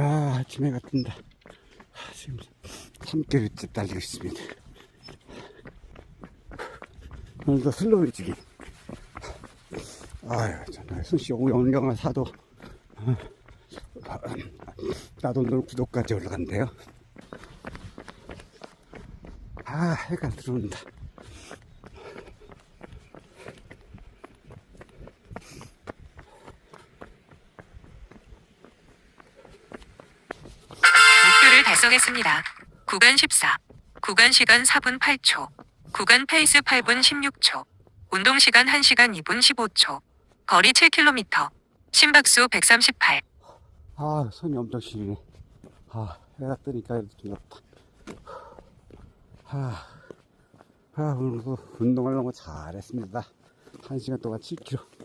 아, 아침에 같은다. 아, 지금 3개월째 달리고 있습니다. 오늘도 슬로우 지기. 아유, 정말 순시 영영을 사도, 어, 나도 오늘 구독까지 올라간대요. 아, 해가 들어온다. 달성했습니다. 구간 14. 구간 시간 4분 8초. 구간 페이스 8분 16초. 운동 시간 1시간 2분 15초. 거리 7km. 심박수 138. 아, 손이 엄청 시리네. 아, 해가 뜨니까 좋다. 아, 아, 오늘도 운동하려고 잘했습니다. 한 시간 동안 7km.